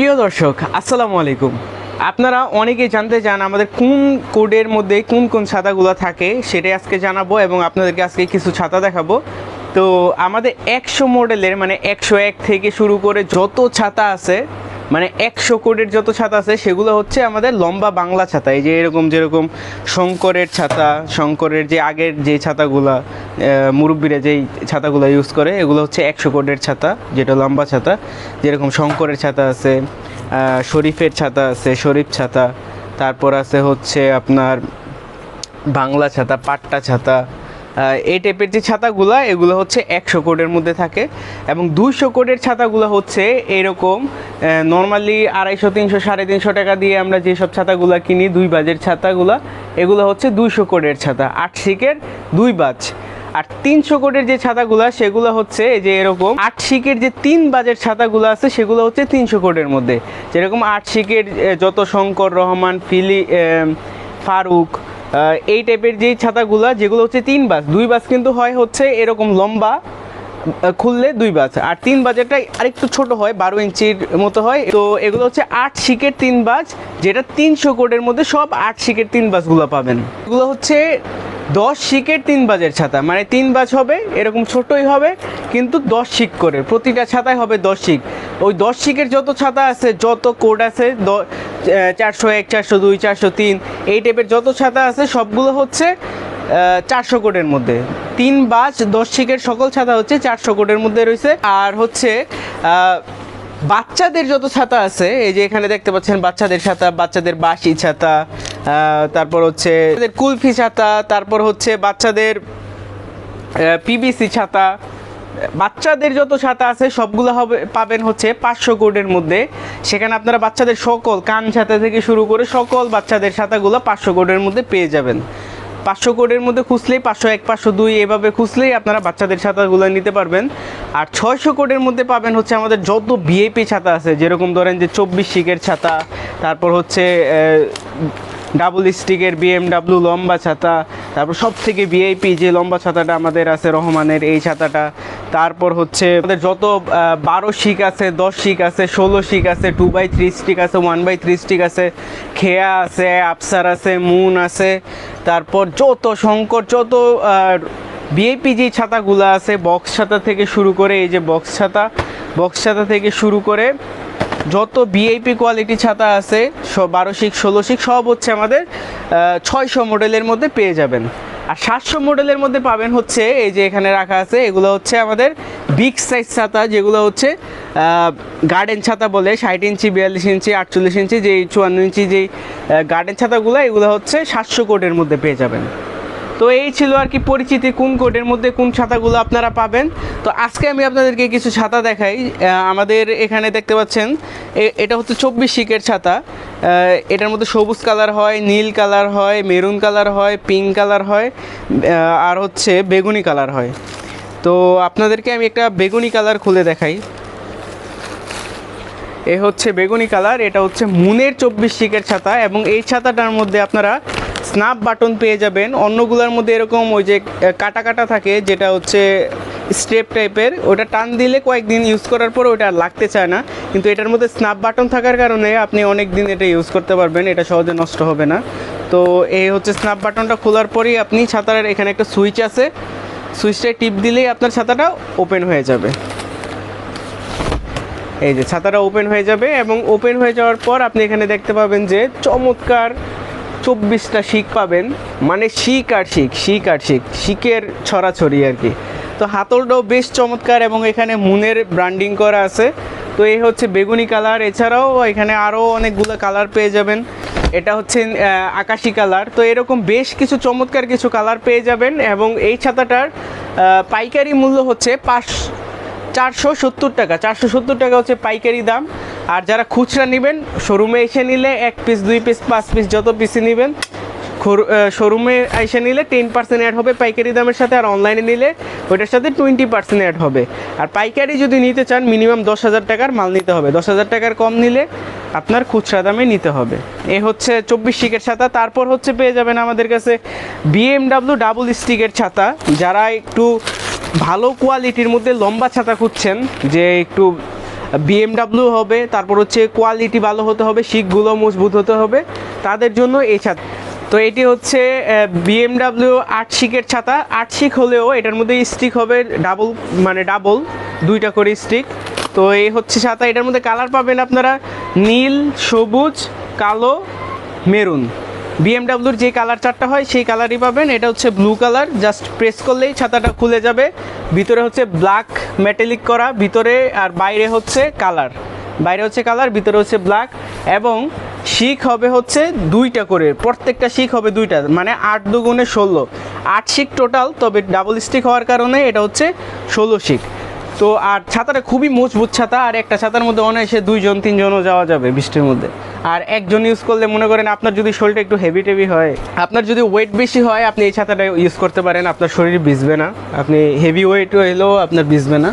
প্রিয় দর্শক, আসসালামু আলাইকুম। আপনারা অনেকেই জানতে চান আমাদের কোন কোডের মধ্যে কোন কোন ছাতাগুলো থাকে, সেটাই আজকে জানাব এবং আপনাদেরকে আজকে কিছু ছাতা দেখাবো। তো আমাদের একশো মডেলের মানে একশো এক থেকে শুরু করে যত ছাতা আছে মানে একশো কোডের যত ছাতা আছে, সেগুলো হচ্ছে আমাদের লম্বা বাংলা ছাতা। এই যে এরকম যেরকম শঙ্করের ছাতা, শঙ্করের যে আগের যে ছাতাগুলা মুরব্বিরা যেই ছাতাগুলো ইউজ করে, এগুলো হচ্ছে একশো কোডের ছাতা, যেটা লম্বা ছাতা। যেরকম শঙ্করের ছাতা আছে শরীফের ছাতা আছে, শরীফ ছাতা। তারপর আছে হচ্ছে আপনার বাংলা ছাতা, পাট্টা ছাতা। এই টাইপের যে ছাতাগুলো, এগুলো হচ্ছে একশো কোডের মধ্যে থাকে এবং দুইশো কোডের ছাতাগুলো হচ্ছে এরকম নর্মালি আড়াইশো, তিনশো, সাড়ে তিনশো টাকা দিয়ে আমরা যেসব ছাতাগুলো কিনি, দুই বাজের ছাতাগুলো, এগুলো হচ্ছে দুইশো কোডের ছাতা। আট শিকের দুই বাজ। আর তিনশো কোডের যে ছাতাগুলো, সেগুলো হচ্ছে যে এরকম, আট শিকের যে তিন বাজের ছাতাগুলো আছে, সেগুলো হচ্ছে তিনশো কোডের মধ্যে। যেরকম আট শিকের যত শঙ্কর রহমান, ফিলি ফারুক এই টাইপের যে ছাতাগুলা, যেগুলো হচ্ছে তিন বাস, দুই বাস কিন্তু হয় হচ্ছে এরকম লম্বা খুললে দুই বাজ আর তিন বাজেরটা আরেকটু ছোট হয়, বারো ইঞ্চির মতো হয়। তো এগুলো হচ্ছে আট শিকের তিন বাজ, যেটা তিনশো কোডের মধ্যে সব আট শিকের তিন বাসগুলো পাবেন। এগুলো হচ্ছে দশ শিকের তিন বাজের ছাতা। মানে তিন বাজ হবে, এরকম ছোটই হবে, কিন্তু দশ শিক করে। প্রতিটা ছাতায় হবে দশ শিক ওই দশ শিকের যত ছাতা আছে, যত কোড আছে চারশো এক, চারশো দুই, চারশো তিন, এই টাইপের যত ছাতা আছে, সবগুলো হচ্ছে চারশো কোটের মধ্যে। তিন বাজ দশ শিকের সকল ছাতা হচ্ছে চারশো কোটের মধ্যে রয়েছে। আর হচ্ছে বাচ্চাদের যত ছাতা আছে, এই যে এখানে দেখতে পাচ্ছেন বাচ্চাদের ছাতা, বাচ্চাদের বাসি ছাতা তারপর হচ্ছে কুলফি ছাতা, তারপর হচ্ছে বাচ্চাদের পিবিসি ছাতা। বাচ্চাদের যত ছাতা আছে, সবগুলো হবে, পাবেন হচ্ছে পাঁচশো কোটের মধ্যে। সেখানে আপনারা বাচ্চাদের সকল কান ছাতা থেকে শুরু করে সকল বাচ্চাদের ছাতাগুলো পাঁচশো কোটের মধ্যে পেয়ে যাবেন। পাঁচশো কোডের মধ্যে খুঁজলেই পাঁচশো, এক পাঁচশো, দুই, এভাবে খুঁজলেই আপনারা বাচ্চাদের ছাতাগুলো নিতে পারবেন। আর ছয়শো কোডের মধ্যে পাবেন হচ্ছে আমাদের যত বিএপি ছাতা আছে, যেরকম ধরেন যে চব্বিশ শিকের ছাতা, তারপর হচ্ছে ডাবল স্টিকের বিএমডাব্লিউ লম্বা ছাতা, তারপর সব থেকে ভিআইপি যে লম্বা ছাতাটা আমাদের আছে রহমানের, এই ছাতাটা তারপর হচ্ছে আমাদের যত বারো শিক আছে, দশ শিক আছে, ষোলো শিক আছে টু বাই থ্রি স্টিক আছে ওয়ান বাই থ্রি স্টিক আছে, খেয়া আছে, আফসার আছে, মুন আছে, তারপর যত শঙ্কর, যত বিআইপি যে ছাতাগুলো আছে বক্স ছাতা থেকে শুরু করে এই যে বক্স ছাতা বক্স ছাতা থেকে শুরু করে যত ভিআইপি কোয়ালিটি ছাতা আছে বারো শিক ষোলো শিক সব হচ্ছে আমাদের ছয়শো মডেলের মধ্যে পেয়ে যাবেন। আর সাতশো মডেলের মধ্যে পাবেন হচ্ছে এই যে এখানে রাখা আছে, এগুলো হচ্ছে আমাদের বিগ সাইজ ছাতা, যেগুলো হচ্ছে গার্ডেন ছাতা বলে, ষাট ইঞ্চি, বিয়াল্লিশ ইঞ্চি, আটচল্লিশ ইঞ্চি, যেই চুয়ান্ন ইঞ্চি যেই গার্ডেন ছাতাগুলো, এগুলো হচ্ছে সাতশো কোটের মধ্যে পেয়ে যাবেন। তো এই ছিল আর কি পরিচিতি কোন কোডের মধ্যে কোন ছাতাগুলো আপনারা পাবেন। তো আজকে আমি আপনাদেরকে কিছু ছাতা দেখাই। আমাদের এখানে দেখতে পাচ্ছেন এটা হচ্ছে চব্বিশ শিকের ছাতা। এটার মধ্যে সবুজ কালার হয়, নীল কালার হয়, মেরুন কালার হয়, পিঙ্ক কালার হয় আর হচ্ছে বেগুনি কালার হয়। তো আপনাদেরকে আমি একটা বেগুনি কালার খুলে দেখাই। এ হচ্ছে বেগুনি কালার, এটা হচ্ছে মুনের চব্বিশ শিকের ছাতা এবং এই ছাতাটার মধ্যে আপনারা স্ন্যাপ বাটন পেয়ে যাবেন। অন্যগুলোর মধ্যে এরকম ওই যে কাটা কাটা থাকে, যেটা হচ্ছে স্টেপ টাইপের, ওটা টান দিলে কয়েকদিন ইউজ করার পর ওটা লাগতে চায় না। কিন্তু এটার মধ্যে স্ন্যাপ বাটন থাকার কারণে আপনি অনেক দিন এটা ইউজ করতে পারবেন, এটা সহজে নষ্ট হবে না। তো এই হচ্ছে স্ন্যাপ বাটনটা খোলার পরেই আপনি ছাতার এখানে একটা সুইচ আছে। সুইচটায় টিপ দিলেই আপনার ছাতাটা ওপেন হয়ে যাবে। এই যে, ছাতাটা ওপেন হয়ে যাবে এবং ওপেন হয়ে যাওয়ার পর আপনি এখানে দেখতে পাবেন যে চমৎকার চব্বিশটা শিখ পাবেন। মানে শিক আর শিক শিক আর শিক শিকের ছড়াছড়ি আর কি। তো হাতলটাও বেশ চমৎকার এবং এখানে মুনের ব্র্যান্ডিং করা আছে। তো এই হচ্ছে বেগুনি কালার, এছাড়াও এখানে আরও অনেকগুলো কালার পেয়ে যাবেন। এটা হচ্ছে আকাশি কালার। তো এরকম বেশ কিছু চমৎকার কিছু কালার পেয়ে যাবেন এবং এই ছাতাটার পাইকারি মূল্য হচ্ছে পাঁচ, চারশো সত্তর টাকা। চারশো সত্তর টাকা হচ্ছে পাইকারি দাম। আর যারা খুচরা নেবেন শোরুমে এসে নিলে এক পিস দুই পিস পাঁচ পিস যত পিসই নেবেন শোরুমে এসে নিলে টেন পার্সেন্ট অ্যাড হবে পাইকারি দামের সাথে, আর অনলাইনে নিলে ওইটার সাথে টোয়েন্টি পার্সেন্ট অ্যাড হবে। আর পাইকারি যদি নিতে চান মিনিমাম দশ হাজার টাকার মাল নিতে হবে। দশ হাজার টাকার কম নিলে আপনার খুচরা দামে নিতে হবে। এ হচ্ছে চব্বিশ শিকের ছাতা। তারপর হচ্ছে পেয়ে যাবেন আমাদের কাছে বিএমডাব্লিউ ডাবল স্টিকের ছাতা। যারা একটু ভালো কোয়ালিটির মধ্যে লম্বা ছাতা খুঁজছেন, যে একটু বিএমডাব্লিউ হবে, তারপর হচ্ছে কোয়ালিটি ভালো হতে হবে শিকগুলো মজবুত হতে হবে, তাদের জন্য এই ছাতা। তো এটি হচ্ছে বিএমডাব্লিউ আট শিকের ছাতা। আট শিক হলেও এটার মধ্যে স্টিক হবে ডাবল মানে ডাবল দুইটা করে স্টিক তো এই হচ্ছে ছাতা, এটার মধ্যে কালার পাবেন আপনারা নীল, সবুজ, কালো, মেরুন। বিএমডাব্লিউর যে কালার চারটা হয়, সেই কালারই পাবেন। এটা হচ্ছে ব্লু কালার জাস্ট প্রেস করলেই ছাতাটা খুলে যাবে। ভিতরে হচ্ছে ব্ল্যাক মেটালিক করা, ভিতরে আর বাইরে হচ্ছে কালার বাইরে হচ্ছে কালার ভিতরে হচ্ছে ব্ল্যাক এবং শিখ হবে হচ্ছে দুইটা করে। প্রত্যেকটা শিখ হবে দুইটা মানে আট দুগুণে ষোলো। আট শিখ টোটাল তবে ডাবল স্টিক হওয়ার কারণে এটা হচ্ছে ষোলো শিক তো আর ছাতাটা খুবই মজবুত ছাতা, আর একটা ছাতার মধ্যে অনায়াসে দুইজন, তিনজনও যাওয়া যাবে বৃষ্টির মধ্যে। আর একজন ইউজ করলে মনে করেন আপনার যদি শরীরটা একটু হেভি টেভি হয়, আপনার যদি ওয়েট বেশি হয়, আপনি এই ছাতাটা ইউজ করতে পারেন, আপনার শরীর ভিজবে না। আপনি হেভি ওয়েট হলেও আপনার ভিজবে না।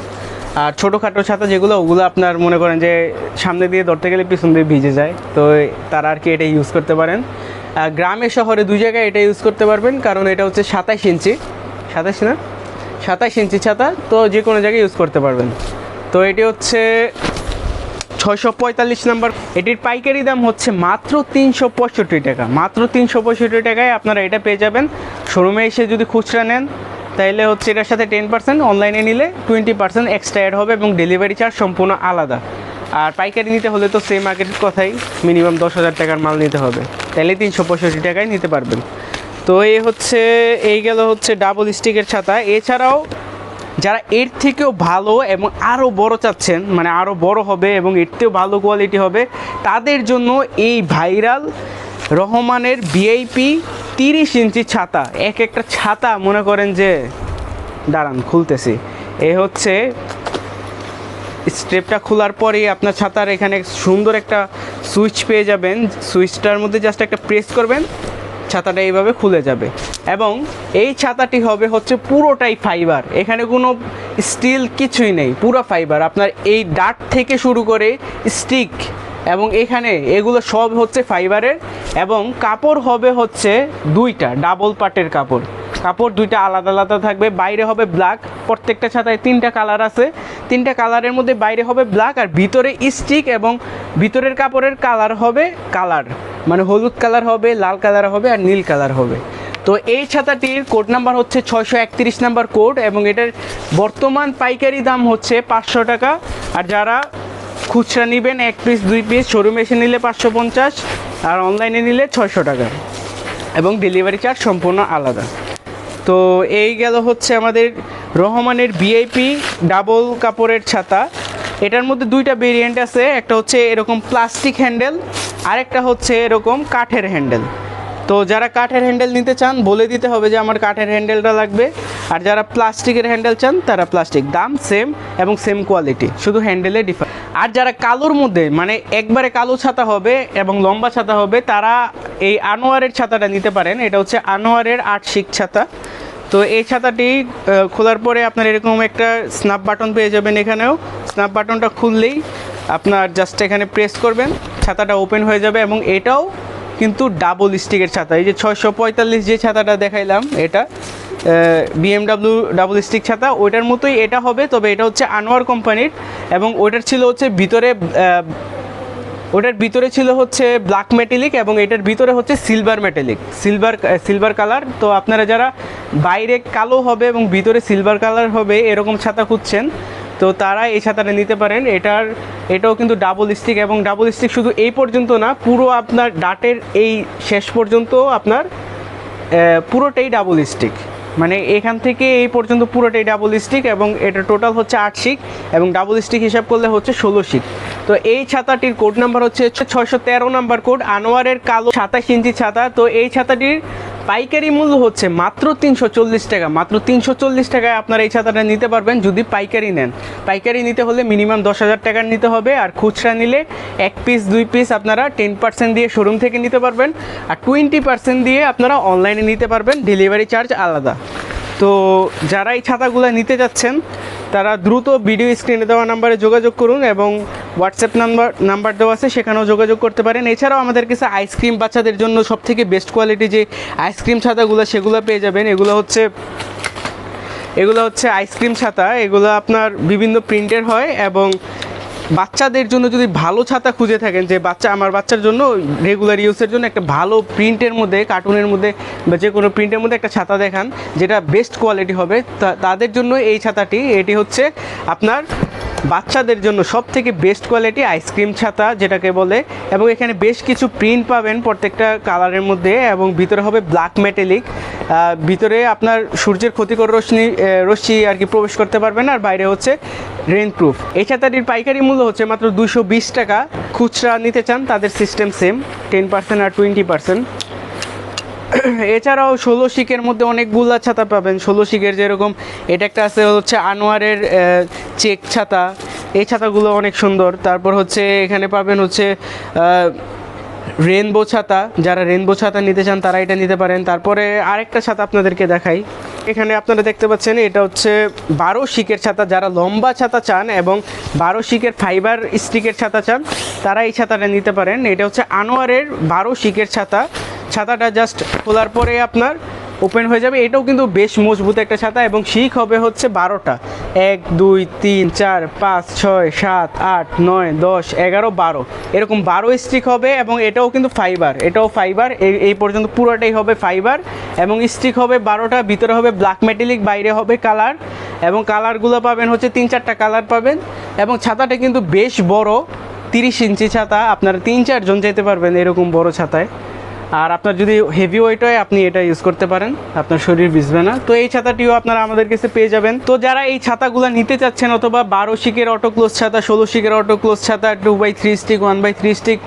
আর ছোটোখাটো ছাতা যেগুলো, ওগুলো আপনার মনে করেন যে সামনে দিয়ে ধরতে গেলে পিছন দিয়ে ভিজে যায়, তো তারা আর কি এটা ইউজ করতে পারেন। গ্রামে, শহরে দুই জায়গায় এটা ইউজ করতে পারবেন, কারণ এটা হচ্ছে সাতাইশ ইঞ্চি। সাতাইশ না? সাতাইশ ইঞ্চি ছাতা, তো যে কোনো জায়গায় ইউজ করতে পারবেন। তো এটি হচ্ছে ছয়শো পঁয়তাল্লিশ নাম্বার। এটির পাইকারি দাম হচ্ছে মাত্র তিনশো পঁয়ষট্টি টাকা। মাত্র তিনশো পঁয়ষট্টি টাকায় আপনারা এটা পেয়ে যাবেন। শোরুমে এসে যদি খুচরা নেন, তাইলে হচ্ছে এটার সাথে টেন পার্সেন্ট অনলাইনে নিলে টোয়েন্টি পার্সেন্ট এক্সট্রা অ্যাড হবে এবং ডেলিভারি চার্জ সম্পূর্ণ আলাদা। আর পাইকারি নিতে হলে তো সেম আগের কথাই মিনিমাম দশ হাজার টাকার মাল নিতে হবে। তাইলে তিনশো পঁয়ষট্টি টাকায় নিতে পারবেন। তো এই হচ্ছে এই গেল হচ্ছে ডাবল স্টিকের ছাতা। এছাড়াও যারা এর থেকেও ভালো এবং আরও বড় চাচ্ছেন মানে আরও বড় হবে এবং এর থেকেও ভালো কোয়ালিটি হবে, তাদের জন্য এই ভাইরাল রহমানের ভিআইপি তিরিশ ইঞ্চি ছাতা। এক একটা ছাতা মনে করেন যে, দাঁড়ান, খুলতেছি। এ হচ্ছে স্ট্রেপটা খোলার পরেই আপনার ছাতার এখানে সুন্দর একটা সুইচ পেয়ে যাবেন। সুইচটার মধ্যে জাস্ট একটা প্রেস করবেন। ছাতাটা এইভাবে খুলে যাবে। এবং এই ছাতাটি হবে হচ্ছে পুরোটাই ফাইবার এখানে কোনো স্টিল কিছুই নেই, পুরো ফাইবার আপনার এই ডাট থেকে শুরু করে স্টিক এবং এখানে এগুলো সব হচ্ছে ফাইবারের এবং কাপড় হবে হচ্ছে দুইটা ডাবল পাটের কাপড়। কাপড় দুইটা আলাদা আলাদা থাকবে। বাইরে হবে ব্ল্যাক প্রত্যেকটা ছাতায় তিনটা কালার আছে। তিনটা কালারের মধ্যে বাইরে হবে ব্ল্যাক আর ভিতরে স্টিক এবং ভিতরের কাপড়ের কালার হবে কালার মানে হলুদ কালার হবে, লাল কালার হবে আর নীল কালার হবে। তো এই ছাতাটির কোড নাম্বার হচ্ছে ছয়শো একত্রিশ নাম্বার কোড এবং এটার বর্তমান পাইকারি দাম হচ্ছে পাঁচশো টাকা। আর যারা খুচরা নেবেন, এক পিস, দুই পিস শোরুমে এসে নিলে পাঁচশো পঞ্চাশ, আর অনলাইনে নিলে ছয়শো টাকা। এবং ডেলিভারি চার্জ সম্পূর্ণ আলাদা। তো এই গেল হচ্ছে আমাদের রহমানের ভিআইপি ডাবল কাপড়ের ছাতা। এটার মধ্যে দুইটা ভেরিয়েন্ট আছে, একটা হচ্ছে এরকম প্লাস্টিক হ্যান্ডেল আরেকটা হচ্ছে এরকম কাঠের হ্যান্ডেল। তো যারা কাঠের হ্যান্ডেল নিতে চান, বলে দিতে হবে যে আমার কাঠের হ্যান্ডেলটা লাগবে। আর যারা প্লাস্টিকের হ্যান্ডেল চান, তারা প্লাস্টিক। দাম সেম এবং সেম কোয়ালিটি শুধু হ্যান্ডেলে ডিফার আর যারা কালোর মধ্যে মানে একবারে কালো ছাতা হবে এবং লম্বা ছাতা হবে, তারা এই আনোয়ারের ছাতাটা নিতে পারেন। এটা হচ্ছে আনোয়ারের আট শিক ছাতা। তো এই ছাতাটি খোলার পরে আপনার এরকম একটা স্ন্যাপ বাটন পেয়ে যাবেন এখানেও। স্ন্যাপ বাটনটা খুললেই আপনার জাস্ট এখানে প্রেস করবেন। ছাতাটা ওপেন হয়ে যাবে এবং এটাও কিন্তু ডাবল স্টিকের ছাতা। এই যে ছয়শো পঁয়তাল্লিশ যে ছাতাটা দেখাইলাম, এটা বিএমডাব্লিউ ডাবল স্টিক ছাতা, ওইটার মতোই এটা হবে, তবে এটা হচ্ছে আনোয়ার কোম্পানির এবং ওইটার ছিল হচ্ছে ভিতরে ওটার ভিতরে ছিল হচ্ছে ব্ল্যাক মেটালিক এবং এটার ভিতরে হচ্ছে silver metallic silver silver colour তো আপনারা যারা বাইরে কালো হবে এবং ভিতরে সিলভার কালার হবে, এরকম ছাতা খুঁজছেন তো তারা এই ছাতাটা নিতে পারেন। এটার, এটাও কিন্তু ডাবল স্টিক এবং ডাবল স্টিক শুধু এই পর্যন্ত না, পুরো আপনার ডাটের এই শেষ পর্যন্ত আপনার পুরোটাই ডাবল স্টিক মানে এখান থেকে এই পর্যন্ত পুরোটাই ডাবল স্টিক এবং এটা টোটাল হচ্ছে আট শিক এবং ডাবল স্টিক হিসাব করলে হচ্ছে ষোলো শিক তো এই ছাতাটির কোড নাম্বার হচ্ছে ছয়শো তেরো নাম্বার কোড আনোয়ারের কালো সাতাশ ইঞ্চি ছাতা। তো এই ছাতাটির পাইকারি মূল্য হচ্ছে মাত্র তিনশো চল্লিশ টাকা। মাত্র তিনশো চল্লিশ টাকায় আপনারা এই ছাতাটা নিতে পারবেন যদি পাইকারি নেন। পাইকারি নিতে হলে মিনিমাম দশ হাজার টাকার নিতে হবে আর খুচরা নিলে এক পিস, দুই পিস আপনারা টেন পার্সেন্ট দিয়ে শোরুম থেকে নিতে পারবেন আর টোয়েন্টি পার্সেন্ট দিয়ে আপনারা অনলাইনে নিতে পারবেন। ডেলিভারি চার্জ আলাদা। তো যারা এই ছাতাগুলো নিতে যাচ্ছেন তারা দ্রুত ভিডিও স্ক্রিনে দেওয়া নাম্বারে যোগাযোগ করুন এবং হোয়াটসঅ্যাপ নাম্বার নাম্বার দেওয়া আছে, সেখানেও যোগাযোগ করতে পারেন। এছাড়াও আমাদের কাছে আইসক্রিম বাচ্চাদের জন্য সবথেকে বেস্ট কোয়ালিটি যে আইসক্রিম ছাতাগুলো, সেগুলো পেয়ে যাবেন। এগুলো হচ্ছে এগুলো হচ্ছে আইসক্রিম ছাতা। এগুলো আপনার বিভিন্ন প্রিন্টের হয় এবং বাচ্চাদের জন্য যদি ভালো ছাতা খুঁজে থাকেন, যে বাচ্চা, আমার বাচ্চার জন্য রেগুলার ইউজের জন্য একটা ভালো প্রিন্টের মধ্যে কার্টুনের মধ্যে বা যে কোনো প্রিন্টের মধ্যে একটা ছাতা দেখান, যেটা বেস্ট কোয়ালিটি হবে তাদের জন্য এই ছাতাটি, এটি হচ্ছে আপনার বাচ্চাদের জন্য সব থেকে বেস্ট কোয়ালিটি আইসক্রিম ছাতা যেটাকে বলে, এবং এখানে বেশ কিছু প্রিন্ট পাবেন প্রত্যেকটা কালারের মধ্যে, এবং ভিতরে হবে ব্ল্যাক মেটেলিক ভিতরে আপনার সূর্যের ক্ষতিকর রশ্মি রশ্মি আর কি প্রবেশ করতে পারবেন আর বাইরে হচ্ছে রেন প্রুফ এই ছাতাটির পাইকারি মূল্য হচ্ছে মাত্র দুশো টাকা। খুচরা নিতে চান, তাদের সিস্টেম সেম টেন পার্সেন্ট আর টোয়েন্টি পার্সেন্ট এছাড়াও ষোলো শিকের মধ্যে অনেকগুলা ছাতা পাবেন। ষোলো শিকের যেরকম এটা একটা আছে, হচ্ছে আনোয়ারের চেক ছাতা। এই ছাতাগুলো অনেক সুন্দর। তারপর হচ্ছে এখানে পাবেন হচ্ছে রেনবো ছাতা। যারা রেনবো ছাতা নিতে চান তারা এটা নিতে পারেন। তারপরে আরেকটা ছাতা আপনাদেরকে দেখাই। এখানে আপনারা দেখতে পাচ্ছেন এটা হচ্ছে বারো শিকের ছাতা। যারা লম্বা ছাতা চান এবং বারো শিকের ফাইবার স্টিকের ছাতা চান, তারা এই ছাতাটা নিতে পারেন। এটা হচ্ছে আনোয়ারের বারো শিকের ছাতা। ছাতাটা জাস্ট খোলার পরে আপনার ওপেন হয়ে যাবে। এটাও কিন্তু বেশ মজবুত একটা ছাতা এবং শিক হবে হচ্ছে বারোটা। এক, দুই, তিন, চার, পাঁচ, ছয়, সাত, আট, নয়, দশ, এগারো, বারো। এরকম বারো স্টিক হবে এবং এটাও কিন্তু ফাইবার এটাও ফাইবার এই পর্যন্ত পুরোটাই হবে ফাইবার এবং স্টিক হবে বারোটা। ভিতরে হবে ব্ল্যাক মেটেলিক বাইরে হবে কালার এবং কালারগুলো পাবেন হচ্ছে তিন, চারটা কালার পাবেন এবং ছাতাটা কিন্তু বেশ বড়, তিরিশ ইঞ্চি ছাতা। আপনারা তিন, চারজন যেতে পারবেন এরকম বড় ছাতায়। আর আপনার যদি হেভি ওয়েট হয়, আপনি এটা ইউজ করতে পারেন। আপনার শরীর ভিজবে না। তো এই ছাতাটিও আপনারা আমাদের কাছে পেয়ে যাবেন। তো যারা এই ছাতাগুলো নিতে চাচ্ছেন, অথবা বারো শিকের অটো ক্লোজ ছাতা, ষোলো শিকের অটো ক্লোজ ছাতা two by three stick one by three stick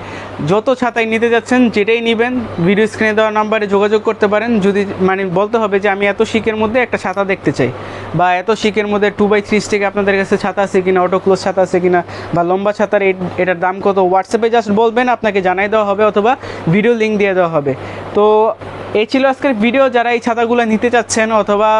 যত ছাতাই নিতে যাচ্ছেন, যেটাই নেবেন ভিডিও স্ক্রিনে দেওয়া নাম্বারে যোগাযোগ করতে পারেন। যদি মানে বলতে হবে যে, আমি এত শিকের মধ্যে একটা ছাতা দেখতে চাই। বা এত শিকের মধ্যে টু বাই থ্রি স্টিক আপনাদের কাছে ছাতা আছে কিনা অটো ক্লোজ ছাতা আছে কিনা, বা লম্বা ছাতার এটার দাম কত হোয়াটসঅ্যাপে জাস্ট বলবেন, আপনাকে জানাই দেওয়া হবে অথবা ভিডিও লিঙ্ক দিয়ে দেওয়া হবে। তো, এই ছিল আজকের ভিডিও যারা এই ছাতাগুলো নিতে চাচ্ছেন অথবা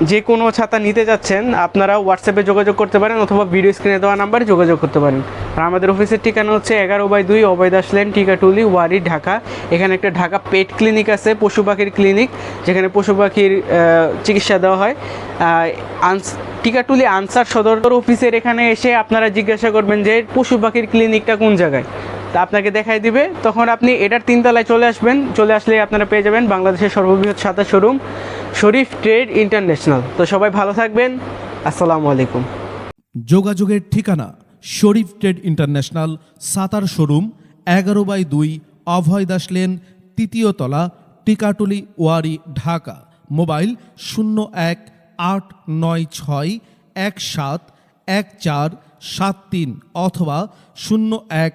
যে কোনো ছাতা নিতে যাচ্ছেন, আপনারা হোয়াটসঅ্যাপে যোগাযোগ করতে পারেন অথবা ভিডিও স্ক্রিনে দেওয়া নাম্বারে যোগাযোগ করতে পারেন। আর আমাদের অফিসের ঠিকানা হচ্ছে এগারো বাই দুই অবৈদাস লেন টিকাটুলি, ওয়ারি, ঢাকা। এখানে একটা ঢাকা পেট ক্লিনিক আছে, পশু পাখির ক্লিনিক যেখানে পশু পাখির চিকিৎসা দেওয়া হয়। আনস- টিকাটুলি আনসার সদর অফিসের এখানে এসে আপনারা জিজ্ঞাসা করবেন যে পশু পাখির ক্লিনিকটা কোন জায়গায়? তা আপনাকে দেখাই দিবে। তখন আপনি এটার তিনতলায় চলে আসবেন। চলে আসলে আপনারা পেয়ে যাবেন বাংলাদেশের সর্ববৃহৎ সাদা শোরুম, শরীফ ট্রেড ইন্টারন্যাশনাল। তো সবাই ভালো থাকবেন। আসসালামু আলাইকুম। যোগাযোগের ঠিকানা, Sharif trade international, Sattar showroom, এগারো বাই দুই, অভয় দাস লেন, তৃতীয় তলা, টিকাটুলি, ওয়ারি, ঢাকা। মোবাইল শূন্য এক, আট, নয়, ছয়, এক সাত, এক চার, সাত তিন, অথবা শূন্য এক